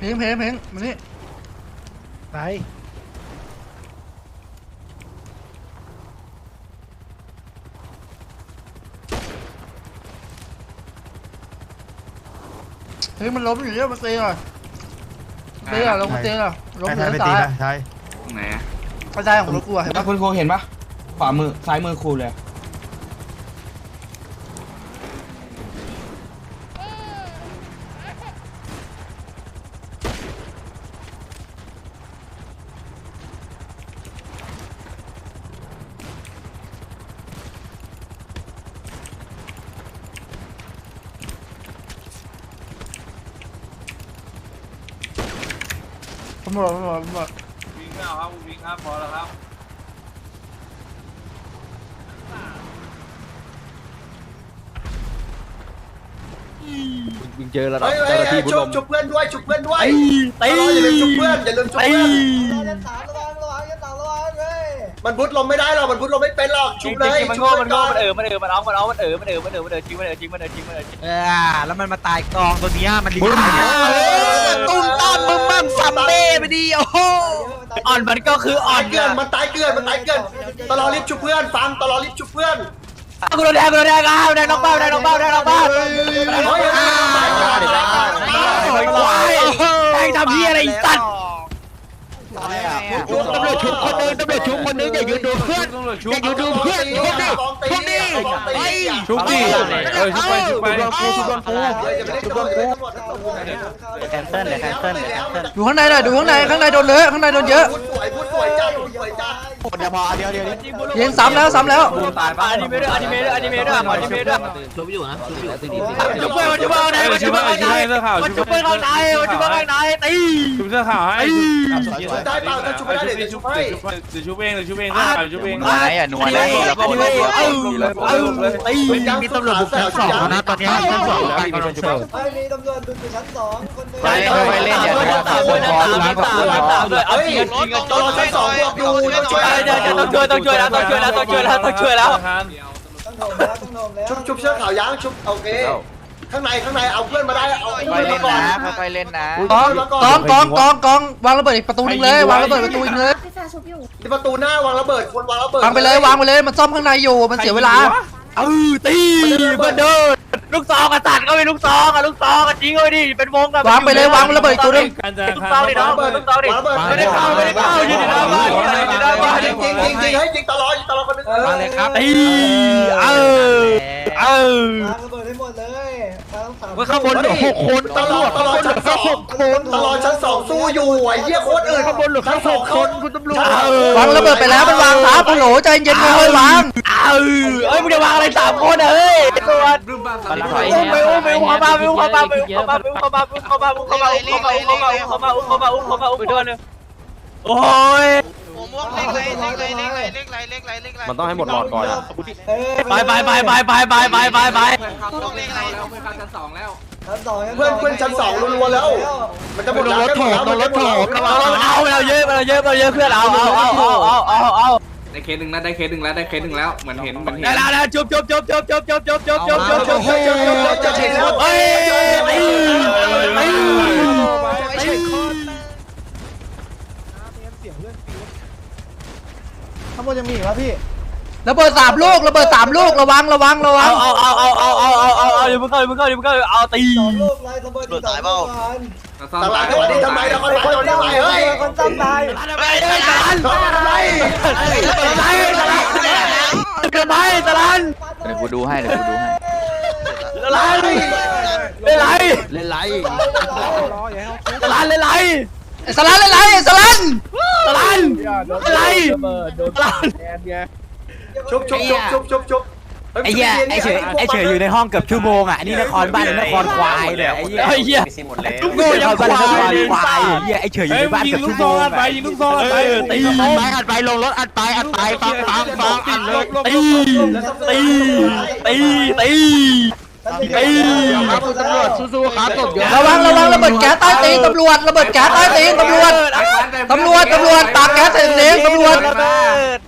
เพลงเพลงเพลงมานี่ไหนเพลงมันล้มอยู่เนี่ยมาเตะอะเตะอะลงมาเตะอะล้มใช่เหนืใช่อไปตีซ้ายนะใช่ไหนอะกระจายของรถกูอะเห็นแล้วปะคุณครูเห็นปะขวามือซ้ายมือครูเลย ตำรวจตำรวจตำรวจวิ่งแล้วครับวิ่งครับพอแล้วครับมึงเจอระดับเฮ้ยเจ้าหน้าที่เฮ้ยบุญชุลบมชุบเพื่อนด้วยชุบเพื่อนด้วยตีอย่าลืมชุบเพื่อนอย่าลืมชุบเพื่อนยันสามระวังระวังยันสามระวังเฮ้ยมันพุทธลมไม่ได้หรอกมันพุทธลมไม่เป็นหรอกชุบเลยมันชุบโง่เพื่มัอนนโง่ก่อนมันเออมันเออมันเอามันเอามันเออมันเออมันเออมันเออจริงมันเออจริงมันเออจริงมันเออจริง เออแล้วมันมาตายกองตัวเนี้ยมันดีตุ้มตามมึงมั่งสัมเบ้ไปดิโอ้โหอ่อนมันก็คืออ่อตานยเกลื่อนมันตายเกลื่อนมันตายเกลื่อนตลอดรีบชุบเพื่อนฟังตลอดรีบชุบเพื่อนกูโดนแดงกูโดนแดงอะแดงน้องเป้าแดงน้องเป้าแดงน้องเป้าเฮ้ยตายก่อนตายก่อนแดงทำพี่อะไรสัตว์ตำรวจชุบคนนึงตำรวจชุบคนนึงอย่ายืนดูเพื่อนอย่ายืนดูเพื่อนชุบดิชุบดิไปชุบดิเออชุบไปชุบไปชุบโดนกูชุบโดนกูแคนเซิลเลยแคนเซิลเลยดูข้างในหน่อยดูข้างในข้างในโดนเลอะข้างในโดนเยอะพูดสวยพูดสวยจ้าพูดสวยจ้าเดี๋ยวพอเดี๋ยวเดี๋ยวยิงซ้ำแล้วซ้ำแล้วตายปะอนิเมะด้วยอนิเมะด้วยอนิเมะด้วยอนิเมะด้วยชุบอยู่นะชุบอยู่ตีดีชุบเพื่อนชุบเพื่อนไหนชุบเพื่อนข้างในชุบเพื่อนข้างในชุบเพื่อนข้างในตีชุบเสื้อขาวให้ได้เปล่าถ้าชุบไม่ได้เดี๋ยวชุชุบบให้เดี๋ยวชุบเองเดี๋ยวชุบเองเสื้อขาวชุบเองไหนอะนวลเลยเอาเอาตีมีตำรวจบุกชั้นสองนะตอนนี้ชั้นสองแล้วมีคนเสิร์ฟเฮ้ยมีตำรวจดูอยู่ชั้นสองคนหนึงไปไปเล่นอย่าไปตามด้วยตามตามตามด้วยเอาเฮ้ยจริงจริงตลอดชั้นสองบวกอยู่ต้องช่วยเดี๋ยวต้องช่วยต้องช่วยแล้วต้องช่วยแล้วต้องช่วยแล้วต้องช่วยแล้วต้องโดนแล้วต้องโดนแล้วชุบชุบเสื้อขาวยางชุบโอเค ข้างในข้างในเอาเพื่อนมาได้เอาเพื่อนมาก่อนค่อยเล่นนะกองกองกองกองกองวางระเบิดอีกประตูนึงเลยวางระเบิดประตูอีกเลยพี่ฟ้าชุบอยู่ที่ประตูหน้าวางระเบิดคนวางระเบิดวางไปเลยวางไปเลยมันซ่อมข้างในอยู่มันเสียเวลาเออตีเพื่อนเดิน ลูกซองกระสันก็เป็นลูกซองอะลูกซองอะจริงเลยดิเป็นวงอะวางไปเลยวางระเบิดอีกตัวนึงการจะลูกซองดิน้องลูกซองดิวางระเบิดไม่ได้เข้าไม่ได้เข้ายืนในหน้าบ้านยืนในหน้าบ้านจริงจริงจริงจริงให้จริงตลอดตลอดคนนึงมาเลยครับตีเออเออวางระเบิดให้หมด เลยทั้งสามว่าข้างบนเหลือหกคนตลอดตลอดชั้นสองตลอดชั้นสองสู้อยู่ไอ้เหี้ยโคตรอื่นข้างบนเหลือแค่หกคนคุณตำรวจวางระเบิดไปแล้วมันวางทับฮัลโหลใจเย็นๆเลยวางเออเอ้ยมึงจะวางอะไรสามคนเอ้ยตรวจอุ้มไปอุ้มไปอุ้มเข้ามาอุ้มเข้ามาอุ้มเข้ามาอุ้มเข้ามาอุ้มเข้ามาอุ้มเข้ามาอุ้มเข้ามาอุ้มเข้ามาอุ้มเข้ามาอุ้มเข้ามาอุ้มเข้ามาอุ้มไปด้วยนึง โอ้ยมันต้องให้หมดหลอดก่อนเฮ้ยไปไปไปไปไปไปไปไปไปชั้นสองเพื่อนเพื่อนชั้นสองรัวๆแล้ว มันจะหมดแล้วเอาเราเยอะเราเยอะเราเยอะเพื่อนเอาเอาเอาเอาเอาเอาได้เคสหนึ่งแล้วได้เคสหนึ่งแล้วได้เคสหนึ่งแล้วเหมือนเห็นเหมือนเห็นได้แล้วจุบจุบจุบจุบจุบจุบจุบจุบจุบจุบจุบจุบจุบจุบจุบจุบจุบเฮ้ยตีตีตี ข้างบนยังมีอีกวะพี่ระเบิดสามลูกระเบิดสามลูกระวังระวังระวัเอางเอาเอาเอาเอาเอาเอาเอาอย่าเพิ่งเข้าอย่าเพิ่งเข้าอย่าเพิ่งเข้าเอาตีสองลูกไรระเบิดอีกสองลูกก่อนซ่อมตลาตาดยวันนี้ทำไมเราคนคนนี้ไปเฮ้ยคนตั้งตายไปเลยตะลันทำไมตะลันตะลันกระไม้ตะลันเดี๋ยวกูดูให้เดี๋ยวกูดูให้ตะลันเล่นไรเล่นไรตะลันเล่นไร ไอ้สลันเลยไรไอ้สลันตะลันเล่นไรตะลันชุบชุบชุบชุบชุบชุบไอ้เหี้ยไอ้เฉยไอ้เฉยอยู่ในห้องเกือบชั่วโมงอะอันนี้นครบ้านหรือนครควายเนี่ยไอ้เหี้ยไอ้เหี้ยลูกโง่ยังควายนครควายเหี้ยไอ้เฉยอยู่เฮ้ยในบ้านยิเกืงอบลูกชั่วซโมองงอัดไปยิงลูกซองอัดไปตีอัดไปอัดไปลงรถอัดไปอัดไปฟังฟังฟังอัดเลยตีตีตีตี ตีครับคุณตำรวจสู้ๆครับศพเยอะระวังระวังระเบิดแก๊สใต้ตีนตำรวจระเบิดแก๊สใต้ตีนตำรวจตำรวจตำรวจปากแก๊สใส่เสียงตำรวจ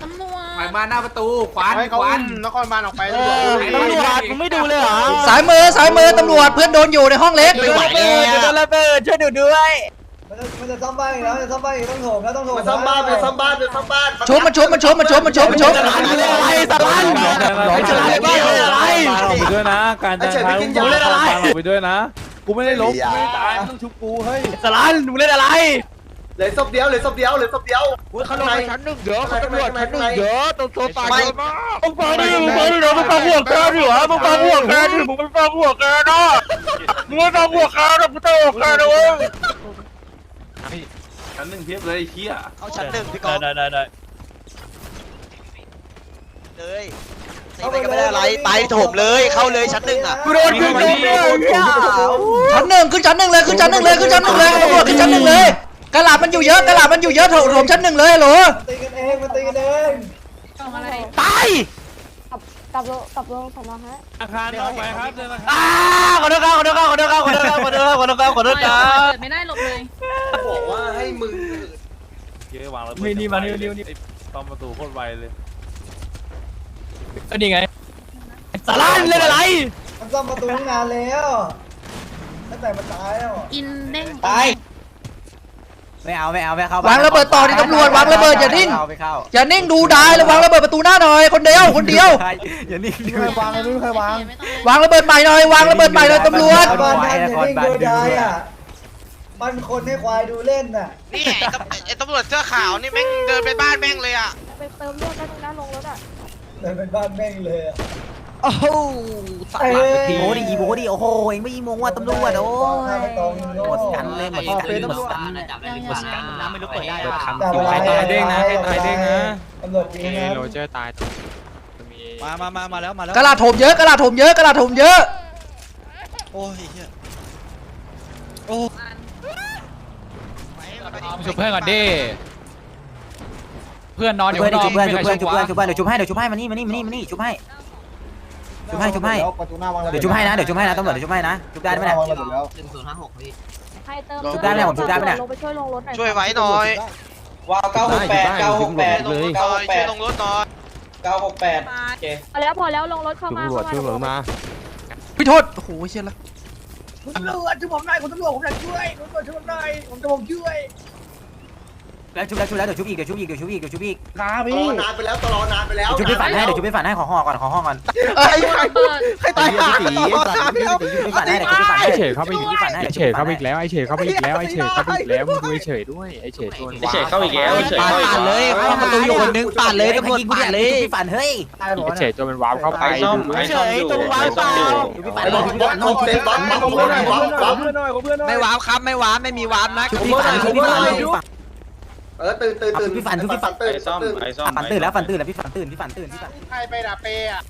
ตำรวจไปมาหน้าประตูขวานขวานนครบาลออกไปตำรวจมึงไม่ดูเลยเหรอสายมือสายมือตำรวจเพื่อนโดนอยู่ในห้องเล็กไม่ไหวแล้วจะโดนระเบิดช่วยดูด้วย มันจะมันจะซ่อมบ้านอีกแล้วจะซ่อมบ้านอีกต้องโถมแล้วต้องโถมไปซ่อมบ้านไปซ่อมบ้านไปซ่อมบ้านชุบมันชุบมันชุบมันชุบมันชุบมันชุบอะไรตะลันไอ้ตะลันบ้าอะไรออกไปด้วยนะ การไอ้เฉินไปกินยาเล่นอะไรออกไปด้วยนะกูไม่ได้ลบไม่ได้ตายต้องชุบกูเฮ้ยตะลันมึงเล่นอะไรเหลือศพเดียวเหลือศพเดียวเหลือศพเดียวข้างในชั้นหนึ่งเยอะตำรวจชั้นหนึ่งเยอะตัวตัวตายเยอะมากมึงฟังดิมึงฟังดิเดี๋ยวมึงฟังหัวแกดิวะมึงฟังหัวแกดิมึงไม่ฟังหัวแกนะมึงไม่ฟังหัวแกนะมึงต้องหัวแกนะเว้ย ชั้นหนึ่งเพียบเลยไอ้เหี้ยเข้าชั้นหนึ่งพี่กอล์ฟได้ได้ได้เลยตีไปก็ไม่ได้อะไรไปโถมเลยเข้าเลยชั้นหนึ่งอะกูโดนยิงเลยเนี่ยชั้นหนึ่งขึ้นชั้นหนึ่งเลยขึ้นชั้นหนึ่งเลยขึ้นชั้นหนึ่งเลยตำรวจขึ้นชั้นหนึ่งเลยกระหลาดมันอยู่เยอะกระหลาดมันอยู่เยอะโถมโถมชั้นหนึ่งเลยเหรอตีกันเองมันตีกันเองตาย กลับลงกลับลงสอนอฮะอาคารออกไปครับเดินมาอ่าขอโทษครับขอโทษครับขอโทษครับขอโทษครับขอโทษครับขอโทษครับขอโทษครับไม่ได้หลบเลยบอกว่าให้มึงเยอะวางแล้วนี่นี่มานี่นี่นี่ตอมประตูโคตรไวเลยก็นี่ไงตะลันเล่นอะไรมันซ่อมประตูตั้งนานแล้วตั้งแต่มันตายแล้วอินเด้งตาย ไม่เอาไม่เอาไม่เข้าวางระเบิดต่อที่ตำรวจวางระเบิดอย่านิ่งไม่เข้าอย่านิ่งดูได้เลยวางระเบิดประตูหน้าหน่อยคนเดียวคนเดียวอย่านิ่งไม่เคยวางเลยไม่เคยวางไม่ต้องวางระเบิดใหม่หน่อยวางระเบิดใหม่หน่อยตำรวจบ้านท่านอย่านิ่งดูได้อะมันคนให้ควายดูเล่นน่ะนี่ไอ้ตำไอ้ตำรวจเสื้อขาวนี่แม่งเดินไปบ้านแม่งเลยอะไปเติมเลือดได้ตรงนั้นลงรถอะเลยเป็นบ้านแม่งเลยอะ โอ้โหเอ้ยโอ้ดิโอ้ดิโอ้โหเองไม่ยิงมงว่าตำรวจโอ้ถ้าไม่ตรงหมดกันเลยหมดกันหมดกันยังยังน้ำไม่รู้เปิดได้จับอะอะไรตายเด้งนะตายเด้งนะตำรวจยิงนะโรเจอร์ตายมามามามาแล้วมาแล้วกระหลาดโถมเยอะกระหลาดโถมเยอะกระหลาดโถมเยอะ โอ้ยเฮียชุบเพื่อนก่อนดิเพื่อนนอนอยู่เพื่อนข้างนอกชุบเพื่อนไม่ชุบมีใครเพื่อนชุชุบบวะเพื่อนชุบเพื่อนเดี๋ยวชุบให้เดี๋ยวชุบให้มานี่มานี่มานี่มานี่ชุบให้ ชุบให้ชุบให้ ประตูหน้าวางระเบิเดี๋ยวชุบให้นะเดี๋ยวชุบให้นะตำรวจเดี๋ยวชุบให้นะชุบได้ไหมเนี่ยวางระเบิดแล้วใครเติมชุบได้ไหมผมชุบได้ไหมเนี่ย ลงไปช่วยลงรถหน่อยช่วยไว้หน่อยว้าว968 968ช่วยลงรถหน่อย968พอแล้วพอแล้วลงรถเข้ามาเข้ามาพี่โทษโอ้โหเชี่ยละตำรวจช่วยผมหน่อยคุณตำรวจผมอยากช่วยตำรวจช่วยผมหน่อยผมจะผมช่วย แล้วชุบแล้วชุบแล้วเดี๋ยวชุบอีกเดี๋ยวชุบอีกเดี๋ยวชุบอีกเดี๋ยวชุบอีกขาตพี่ลอดนานไปแล้วตลอดนานไปแล้วเดี๋ยวชุบพี่ฝันให้เดี๋ยวชุบพี่ฝันให้ขอห้อก่อนขอห้อก่อนเอ้ยเปิดใครตายหาตลอดขาพี่เอา ชุบพี่ฝันให้เดี๋ยวชุบพี่ฝันให้ไอเฉยเข้าไปชุบพี่ฝันให้ไอเดี๋ยวเฉยเข้าไปอีกแล้วไอเฉยเข้าไปอีกแล้วไอเฉยเข้าไปอีกแล้วมึงดูไอเฉยด้วยไอเฉยตัวไอ้เฉยเข้าอีกแล้วไอ้เฉยปาดเข้าอีกปาดแล้วเลยเข้าประตูอยู่คนนึงปาดเลยตำรวจปาดเลยชุบพี่ฝันเฮ้ยตายหมไอดเฉยตัวมันวาร์ปเข้าไปไอ้ซ่อมไอ้ซ่อมอยู่ไอ้ซ่อมอยู่ชุบพี่ฝันไอ้บอลบอลบอลเซฟบอลบอลบอลบอลบอลไม่ว้าวครับไม่ว้าวไม่มีว้าวนะชุชุบบพี่พี่ฝัฝันนชุชุบบพี่พี่ฝัฝันน เออตื่นตื่นตื่นพี่ฝันชุบพี่ฝัน ตื่นไอ้ซ่อมไอ้ซ่อมฝันตื่นแล้วฝันตื่นแล้วพี่ฝันตื่นพี่ฝันตื่นพี่ฝัน ใครไปด่าเปย์อะ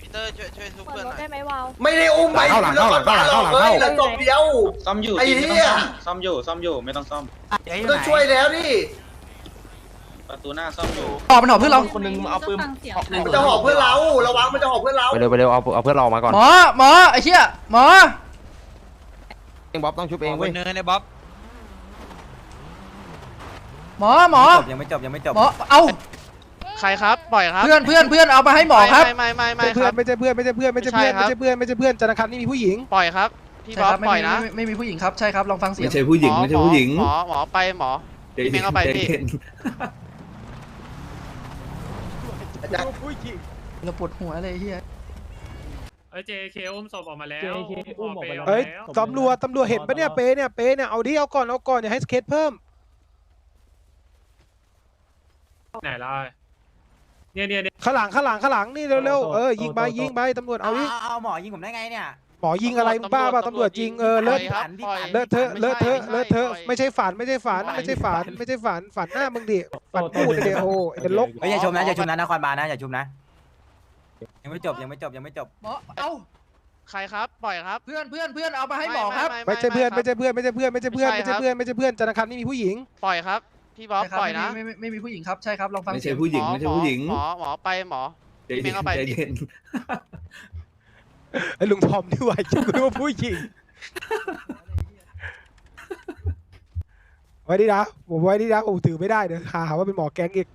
พีเตอร์ช่วยช่วยชุบเปิเพื่ดอนหน่อยรถได้ไหมวาวไม่ได้อุ้มไปเหลือศพเดียว ซ่อมอยู่ไอ้ไม่เหี้ต้อยงซ่อมซ่อมอยู่ซ่อมอยู่ไม่ต้องซ่อมต้องช่วยแล้วนี่ประตูหน้าซ่อมอยู่หอบมันหอบเพื่อนเราคนนึงเอาปืนเสียงมันจะหอบเพื่อนเราระวังมันจะหอบเพื่อนเราไปเร็วไปเร็วเอาเอาเพื่อนเรามาก่อนหมอหมอไอ้เชี่ยหมอเองบ๊อบต้องชุบเองเว้ยเนินเลยบ๊อบ หมอหมอยังไม่จบยังไม่จบหมอเอาใครครับปล่อยครับเพื่อนเพื่อนเพื่อนเอามาให้หมอครับไม่ไม่ไม่ไม่ไม่คเพื่อรันบ ไม่ใช่เพื่อนไม่ใช่เพื่อนไม่ใช่เพื่อนไม่ไม่ใช่ใช่เพื่อนไม่ใช่เพื่อนธนาคารนี่มีผู้หญิง ปล่อยครับพี่ใช่บ๊อครับบไม่ปล่อยมีนะไม่ไม่มีผู้หญิงครับใช่ครับลองฟังเสียง ไม่ใช่ผู้หญิงไม่ใช่ผู้หญิงหมอหมอไปหมอ พี่เมงเข้าไปพี่เราปวดหัวเลยไอ้เฮียเอ้ย JK อุ้มศพออกมาแล้ว JK อุ้มออกมาแล้วเฮ้ยตำรวจตำรวจเห็นปะเนี่ยเปย์เนี่ยเปย์เนี่ยเอาดิเอาก่อนเอาก่อนอย่าให้สเก็ตเพิ่ม ไหนล่ะเนี่ยเนี่ยเนี่ยข้างหลังข้างหลังข้างหลังนี่เร็วๆเออยิงไปยิงไปตำรวจเอาดิเอาหมอยิงผมได้ไงเนี่ย หมอยิงอะไรมึงบ้าเปล่าตำรวจจริงเออเลอะปล่อยครับปล่อยเลอะเทอะเลอะเทอะเลอะเทอะไม่ใช่ฝันไม่ใช่ฝันไม่ใช่ฝันไม่ใช่ฝันฝันหน้ามึงดิฝันพูดเลยโอ้ไอ้เดนลกเฮ้ยอย่าชมนะอย่าชมนะนครบาลนะอย่าชมนะ ยังไม่จบยังไม่จบยังไม่จบหมอเอาใครครับปล่อยครับเพื่อนเพื่อนเพื่อนเอามาให้หมอครับไม่ใช่เพื่อนไม่ใช่เพื่อนไม่ใช่เพื่อนไม่ใช่เพื่อนไม่ใช่เพื่อนไม่ใช่เพื่อนธนาคารนี่มีผู้หญิงปล่อยครับ พี่บ๊อบใช่ครับปล่อยนะไม่ไม่ไม่ไม่มีผู้หญิงครับใช่ครับลองฟังไม่เสีใช่ยงผู้หญิงไม่ใช่ผู้หญิงหมอหมอไปหมอพี่เมงเข้าไปใจเย็นไอ้ลุงทอมนี่ไหวจริงรู้ว่าผู้หญิงไว้ดีนะผมไว้ดีนะผมถือไม่ได้เดี๋ยวหาว่าเป็นหมอแก๊งอีก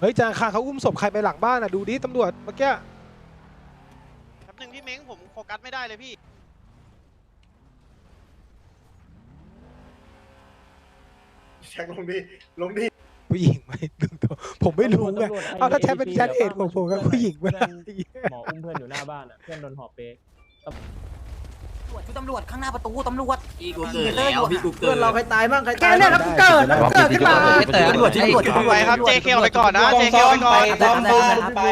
เฮ้ยจางคารเขาอุ้มศพใครไปหลังบ้านอะดูดิตำรวจเมื่อกี้แป๊บนึงพี่เม้งผมโฟกัสไม่ได้เลยพี่ แช็คลงดิ ลงดิ ผู้หญิงไหมดูตัวผมไม่รู้ไงเอาถ้าแชทเป็นแชทเอ็ดผมผมกับผู้หญิงไม่ได้หมออุ้มเพื่อนอยู่หน้าบ้านอะ เพื่อนโดนหอบเป ตำรวจข้างหน้าประตูตำรวจพี่กูเกิดแล้วพี่กูเกิดเราใครตายบ้างใครแกเนี่ยแล้วกูเกิดแล้วกูเกิดขึ้นมาตำรวจตำรวจไปครับ JK เอาไปก่อนนะ JK เอาไปก่อนซ่อมไป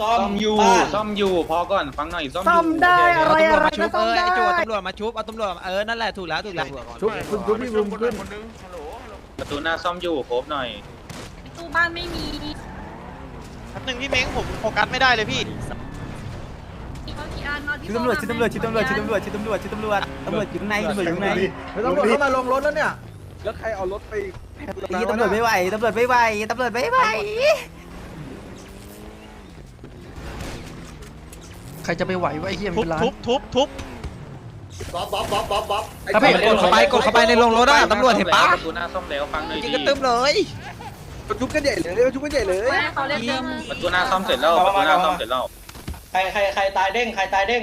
ซ่อมอยู่ซ่อมอยู่พอก่อนฟังหน่อยซ่อมอยู่ซ่อมได้อะไรอะไรชุก็บซ่เออมอได้ไอ้โจตำรวจมาชุบเอาตำรวจเออนั่นแหละถูกแล้วถูกแล้วชุบชุบชุบพี่บุ้มขึ้นประตูหน้าซ่อมอยู่โคบหน่อยตู้บ้านไม่มีแป๊บนึงพี่เม้งผมโฟกัสไม่ได้เลยพี่ เขากี่อันนอนที่ชิดตำรวจชิดตำรวจชิดตำรวจชิดตำรวจชิดตำรวจชิดตำรวจตำรวจอยู่ข้างในตำรวจอยู่ข้างในตำรวจเข้ามาลงรถแล้วใครเอารถไปตำรวจไม่ไหวตำรวจไม่ไหวตำรวจไม่ไหวใครจะไปไหววะไอ้เหี้ยมันทุบเป็นล้านทุบทุบทุบบ๊อบบ๊อบบ๊อบบ๊อบบ๊อบครับพี่กดเข้าไปกดเข้าไปในโรงรถอะตำรวจเห็นปะประตูหน้าซ่อมแล้วฟังหน่อยยิงดิกันตึมเลยชุบกันใหญ่เลยชุบกันใหญ่เลยไม่เขาเรียกเรื่องประตูหน้าซ่อมเสร็จแล้วประตูหน้าซ่อมเสร็จแล้วใค รใครใครตายเด้งใครตายเด้ง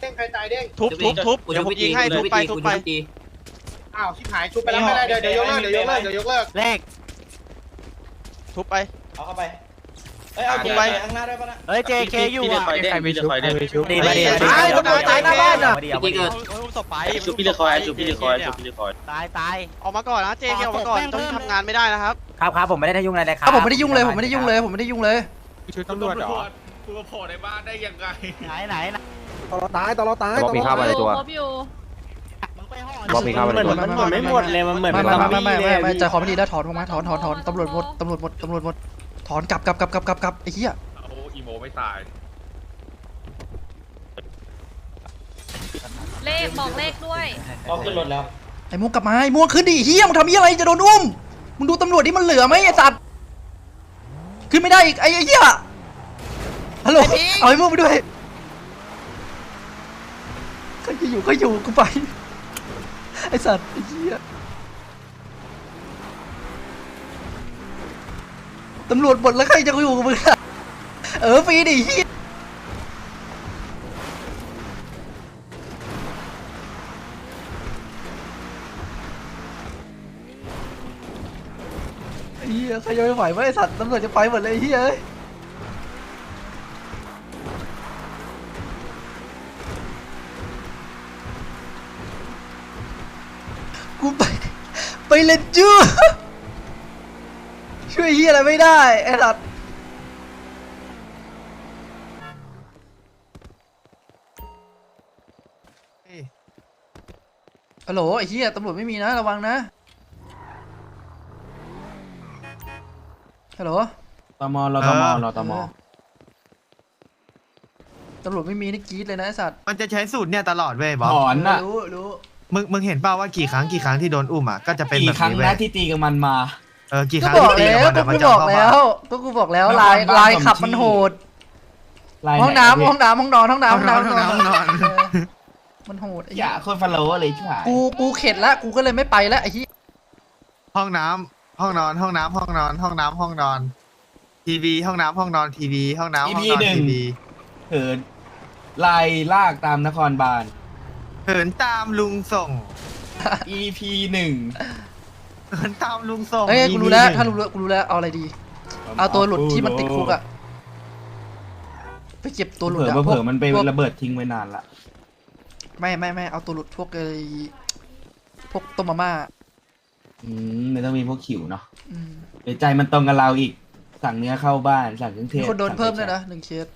เด้งใครตายเด้งทุบทุบทุบเดี๋ยวผมยิงให้ทุบไปทุบไปอ้าวชิบหายชุบไปแล้วไม่ได้เดี๋ยวเดี๋ยวยกเลิกเดี๋ยวยกเลิกเดี๋ยวยกเลิกเลขทุบไปเอาเข้าไปเอ้ยเอาทุบไปข้างหน้าได้ปะนะเฮ้ย JK อยู่พี่เลือะคอยเด้งพี่เลืคอยเด้งดีมาดีตายตายตายหน้าบ้านอะดีดีเกิดทุบศพไปชุบพี่เลืคอยชุบพี่เลืคอยชุบพี่เลืคอยตายตายออกมาก่อนนะ JK ออกมาก่อนต้องทำงานไม่ได้นะครับครับครับผมไม่ได้ยุ่งอะไรเลยคครัรับผมไม่ได้ยุ่งเลยผมไม่ได้ยุ่งเลยผมไม่ได้ยุ่งเลยชุดตำรวจเหรอ ตัวโผล่ในบ้านได้ยังไงไหนไหนตอนเราตายตอนเราตายบอกมีข้าวอะไรตัว ครบอยู่บอกมีข้าวอะไรตัวมันเหมือนไม่หมดเลย มันเหมือนไม่ไม่ไม่ไม่ไม่ไม่ใจคอไม่ดีแล้วถอนออกมาถอนถอนถอนตำรวจหมดตำรวจหมดตำรวจหมดถอนกลับกลับกลับกลับกลับกลับไอ้เหี้ยโอ้อีโมไม่ตาย เลขบอกเลขด้วยก็ขึ้นรถแล้วไอ้ม่วงกลับมาไอ้ม่วงขึ้นดิเหี้ยมึงทำเหี้ยอะไรจะโดนอุ้มมึงดูตำรวจที่มันเหลือไหมไอ้สัตว์ขึ้นไม่ได้อีกไอ้ไอ้เหี้ย ฮัลโหลเอาไอ้ม่วงไปด้วยใครจะอยู่ก็อยู่กูไป ไอ้สัตว์ไอ้เหี้ยตำรวจหมดแล้วใครจะอยู่กับมึงอะเออฟรีดิเหี้ยไอ้เฮียใครจะไปไหววะไอสัตว์ตำรวจจะไปหมดเลยไอ้เฮียเอ้ย ไปเล่นจู้ช่วยเฮียอะไรไม่ได้ไอ้สัตว์ฮัลโหลไอ้เฮียตำรวจไม่มีนะระวังนะฮัลโหลตมรอตมรอตมตำรวจไม่มีนี่กรีดเลยนะไอสัตว์มันจะใช้สูตรเนี่ยตลอดเว้ยบอสถอนน่ะรู้รู้ มึงมึงเห็นเปล่าว่ากี่ครั้งกี่ครั้งที่โดนอุ้มอะก็จะเป็นกี่แบบครั้งนี้เว้นะยที่ตีกับมันมา เออกี่คก็รั้งบอกที่ตีแล้วกับมันก็อะมันจะเอาเข้ากูบอกแล้มาวก็กูบอกแล้วแล้วลายบ้านลายสมขับชื่อมันโหดลายห้องไน้ำห้องน้ำห้องนอนห้องน้ำห้องน้ำห้องน้ำห้องนอนเออมันโหดไอ้อเหี้ย่ายคนฟอลโล่เลยใช่ไหมกูกูเข็ดแล้วกูก็เลยไม่ไปแล้วไอ้ที่ห้องน้ำห้องนอนห้องน้ำห้องนอนห้องน้ำห้องนอน ทีวีห้องน้ำห้องนอนทีวีห้องน้ำห้องนอนทีวี เหินไล่ลากตามนครบาล เหินตามลุงส่ง EP หนึ่งเหินตามลุงส่ง เอ้ยมีกูรู้แล้วมีหนึ่งถ้ารู้แล้วกูรู้แล้ว เอาอะไรดี เอาตัวหลุดที่มันติดคุกอะไปเก็บตัวหลุดเผลอะอพเผวลกอมันไปพวกระเบิดทิ้งไว้นานละ ไม่ไม่ไม่เอาตัวหลุดพวกไอ้พวกต้มมาม่า อืมไม่ต้องมีพวกขิวเนาะอืมเดี๋ยวใจมันตรงกับเราอีก สั่งเนื้อเข้าบ้าน สั่งเครื่องเทมีศคนโดนสั่งเพิ่มไปด้วยใช้นะหนึ่งเคส